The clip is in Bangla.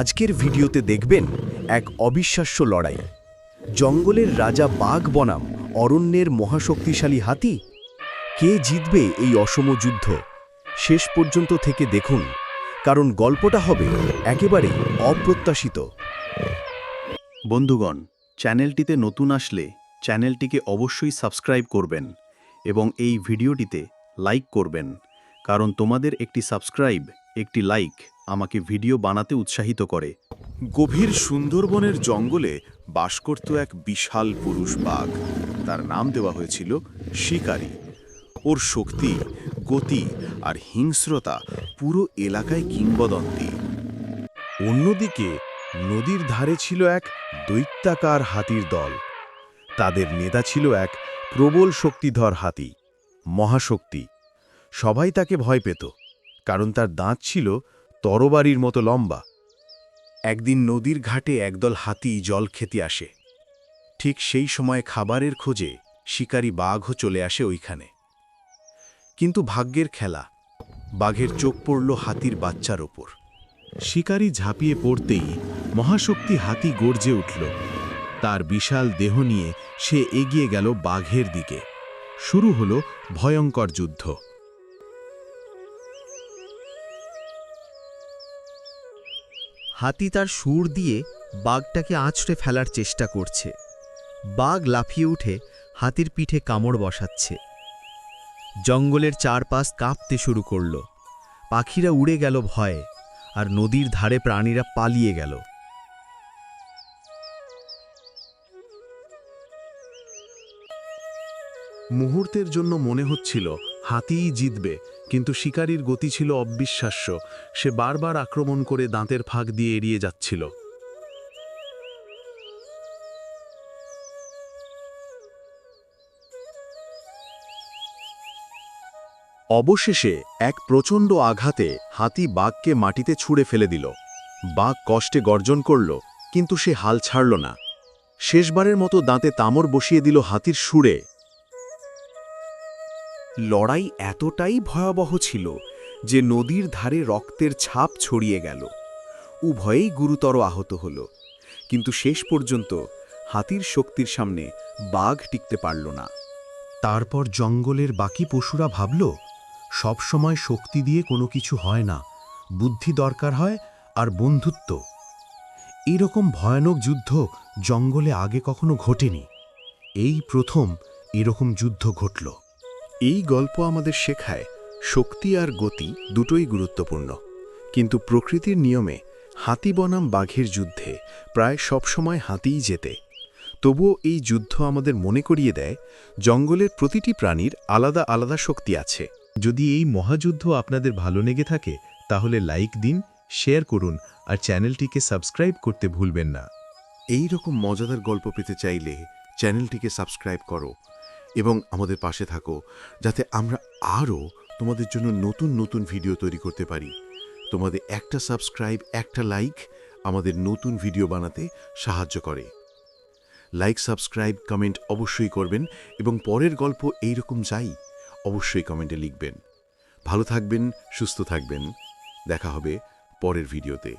আজকের ভিডিওতে দেখবেন এক অবিশ্বাস্য লড়াই। জঙ্গলের রাজা বাঘ বনাম অরণ্যের মহাশক্তিশালী হাতি? কে জিতবে এই অসম যুদ্ধ? শেষ পর্যন্ত থেকে দেখুন, কারণ গল্পটা হবে একেবারে অপ্রত্যাশিত। বন্ধুগণ, চ্যানেলটিতে নতুন আসলে চ্যানেলটিকে অবশ্যই সাবস্ক্রাইব করবেন এবং এই ভিডিওটিতে লাইক করবেন, কারণ তোমাদের একটি সাবস্ক্রাইব একটি লাইক আমাকে ভিডিও বানাতে উৎসাহিত করে। গভীর সুন্দরবনের জঙ্গলে বাস করত এক বিশাল পুরুষ বাঘ। তার নাম দেওয়া হয়েছিল শিকারী। ওর শক্তি, গতি আর হিংস্রতা পুরো এলাকায় কিংবদন্তি। অন্যদিকে নদীর ধারে ছিল এক দৈত্যাকার হাতির দল। তাদের নেতা ছিল এক প্রবল শক্তিধর হাতি, মহাশক্তি। সবাই তাকে ভয় পেত। কারণ তার দাঁত ছিল তরবারির মতো লম্বা। একদিন নদীর ঘাটে একদল হাতি জল খেতে আসে। ঠিক সেই সময় খাবারের খোঁজে শিকারী বাঘও চলে আসে ওইখানে। কিন্তু ভাগ্যের খেলা, বাঘের চোখ পড়ল হাতির বাচ্চার ওপর। শিকারী ঝাঁপিয়ে পড়তেই মহাশক্তি হাতি গর্জে উঠল। তার বিশাল দেহ নিয়ে সে এগিয়ে গেল বাঘের দিকে। শুরু হলো ভয়ঙ্কর যুদ্ধ। হাতি তার সুর দিয়ে বাঘটাকে আঁচড়ে ফেলার চেষ্টা করছে। বাঘ লাফিয়ে উঠে হাতির পিঠে কামড় বসাচ্ছে। জঙ্গলের চারপাশ কাঁপতে শুরু করল। পাখিরা উড়ে গেল ভয়ে আর নদীর ধারে প্রাণীরা পালিয়ে গেল। মুহূর্তের জন্য মনে হচ্ছিল হাতিই জিতবে কিন্তু শিকারীর গতি ছিল অবিশ্বাস্য। সে বারবার আক্রমণ করে দাঁতের ফাঁক দিয়ে এড়িয়ে যাচ্ছিল। অবশেষে এক প্রচণ্ড আঘাতে হাতি বাঘকে মাটিতে ছুঁড়ে ফেলে দিল। বাঘ কষ্টে গর্জন করল, কিন্তু সে হাল ছাড়ল না। শেষবারের মতো দাঁতে তামর বসিয়ে দিল হাতির সুরে। লড়াই এতটাই ভয়াবহ ছিল যে নদীর ধারে রক্তের ছাপ ছড়িয়ে গেল। উভয়েই গুরুতর আহত হল। কিন্তু শেষ পর্যন্ত হাতির শক্তির সামনে বাঘ টিকতে পারল না। তারপর জঙ্গলের বাকি পশুরা ভাবল সবসময় শক্তি দিয়ে কোনো কিছু হয় না, বুদ্ধি দরকার হয় আর বন্ধুত্ব। এরকম ভয়ানক যুদ্ধ জঙ্গলে আগে কখনো ঘটেনি। এই প্রথম এরকম যুদ্ধ ঘটল। এই গল্প আমাদের শেখায় শক্তি আর গতি দুটোই গুরুত্বপূর্ণ। কিন্তু প্রকৃতির নিয়মে হাতি বনাম বাঘের যুদ্ধে প্রায় সবসময় হাতিই যেতে তবুও এই যুদ্ধ আমাদের মনে করিয়ে দেয়, জঙ্গলের প্রতিটি প্রাণীর আলাদা আলাদা শক্তি আছে। যদি এই মহাযুদ্ধ আপনাদের ভালো লেগে থাকে, তাহলে লাইক দিন, শেয়ার করুন আর চ্যানেলটিকে সাবস্ক্রাইব করতে ভুলবেন না। এই রকম মজাদার গল্প পেতে চাইলে চ্যানেলটিকে সাবস্ক্রাইব করো। এবং আমাদের পাশে থাকো, যাতে আমরা আরও তোমাদের জন্য নতুন নতুন ভিডিও তৈরি করতে পারি। তোমাদের একটা সাবস্ক্রাইব একটা লাইক আমাদের নতুন ভিডিও বানাতে সাহায্য করে। লাইক সাবস্ক্রাইব কমেন্ট অবশ্যই করবেন এবং পরের গল্প এই রকম যাই, অবশ্যই কমেন্টে লিখবেন। ভালো থাকবেন, সুস্থ থাকবেন। দেখা হবে পরের ভিডিওতে।